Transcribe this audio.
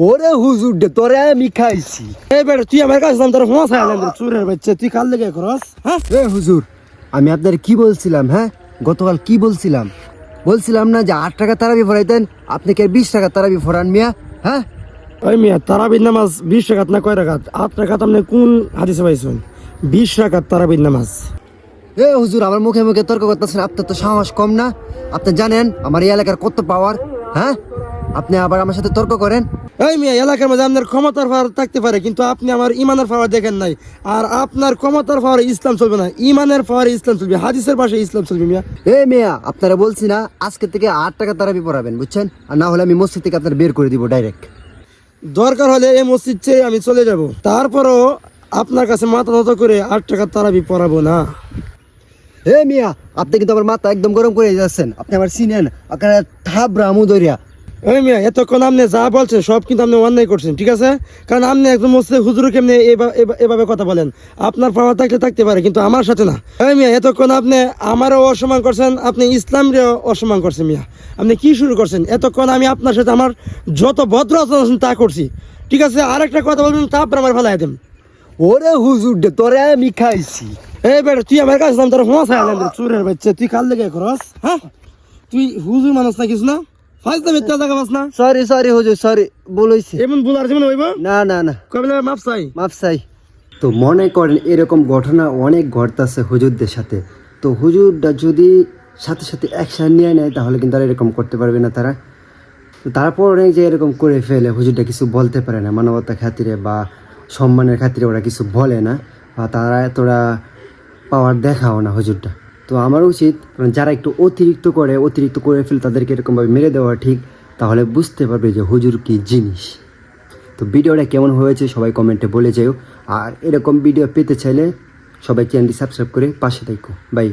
ওরে হুজুর দে তোরে আমি খাইছি। এ বেটা তুই আমার কাছে নাম তোর ফোন হোঁয়া খাইলাম চুরের বাচ্চা তুই কাল লেগে করস? হ্যাঁ? এ হুজুর আমি আপনার কি বলছিলাম হ্যাঁ? গতকাল কি বলছিলাম? বলছিলাম না যে আট টাকা তারাবি ফরাইতেন আপনি কে বিশ টাকা তারাবি ফরান মিয়া? হ্যাঁ? ওই মিয়া তারাবির নামাজ বিশ টাকাত না কয় টাকাত আট টাকাত আপনি কোন হাদিসে পাইছেন? বিশ টাকাত তারাবির নামাজ। এ হুজুর আমার মুখে মুখে তর্ক করতেছেন আপনার তো সাহস কম না। আপনি জানেন আমার এই এলাকার কত পাওয়ার হ্যাঁ? আপনি আবার আমার সাথে তর্ক করেন এই মিয়া এলাকার মধ্যে আপনার ক্ষমতার পাওয়ার থাকতে পারে কিন্তু আপনি আমার ইমানের পাওয়ার দেখেন নাই। আর আপনার ক্ষমতার পাওয়ারে ইসলাম চলবে না ইমানের পাওয়ারে ইসলাম চলবে হাদিসের পাশে ইসলাম চলবে মিয়া। এ মেয়া আপনারা বলছি না আজকে থেকে আট টাকা তারাবি পড়াবেন বুঝছেন? আর না হলে আমি মসজিদ থেকে আপনার বের করে দিব ডাইরেক্ট দরকার হলে এই মসজিদ চেয়ে আমি চলে যাব তারপরও আপনার কাছে মাথা নত করে আট টাকা তারাবি পড়াবো না। এ মিয়া আপনি কিন্তু আমার মাথা একদম গরম করে যাচ্ছেন আপনি আমার চিনেন আপনার থাবরা মুদরিয়া ওই মিয়া এতক্ষণ আপনি যা বলছেন সব কিন্তু আপনি অন্যায় করছেন ঠিক আছে? কারণ আপনি একজন মসজিদ হুজুর কেমনি এভাবে কথা বলেন? আপনার পাওয়ার থাকলে থাকতে পারে কিন্তু আমার সাথে না। ওই মিয়া এতক্ষণ আপনি আমারও অসম্মান করছেন আপনি ইসলামরেও অসম্মান করছেন মিয়া। আপনি কি শুরু করছেন? এতক্ষণ আমি আপনার সাথে আমার যত ভদ্র আচরণ তা করছি ঠিক আছে? আর একটা কথা বলবেন তারপর আমার ফেলাই দেন। ওরে হুজুর তোরে আমি খাইছি। এই বেটা তুই আমার কাছে তোর হোঁয়া চুরের বাচ্চা তুই কাল লেগে করস? হ্যাঁ? তুই হুজুর মানুষ না কিছু না? ফাইজ দাম ইত্যা জায়গা বাস না? সরি সরি হুজুর সরি বলেছি এমন বুলার যেমন হইব? না না না। কবে মাপ চাই? মাফ চাই। তো মনে করেন এরকম ঘটনা অনেক ঘটতেছে হুজুরদের সাথে। তো হুজুরটা যদি সাথে সাথে অ্যাকশন নিয়ে নেয় তাহলে কিন্তু আর এরকম করতে পারবে না তারা। তো তারপর অনেক যে এরকম করে ফেলে হুজুরটা কিছু বলতে পারে না। মানবতার খাতিরে বা সম্মানের খাতিরে ওরা কিছু বলে না বা তারা এতটা পাওয়ার দেখাও না হুজুরটা। তো আমার উচিত যারা একটু অতিরিক্ত করে অতিরিক্ত করে ফেলে তাদেরকে এরকমভাবে মেরে দেওয়া ঠিক, তাহলে বুঝতে পারবে যে হুজুর কী জিনিস। তো ভিডিওটা কেমন হয়েছে সবাই কমেন্টে বলে যেও। আর এরকম ভিডিও পেতে চাইলে সবাই চ্যানেলটি সাবস্ক্রাইব করে পাশে থাকো। বাই।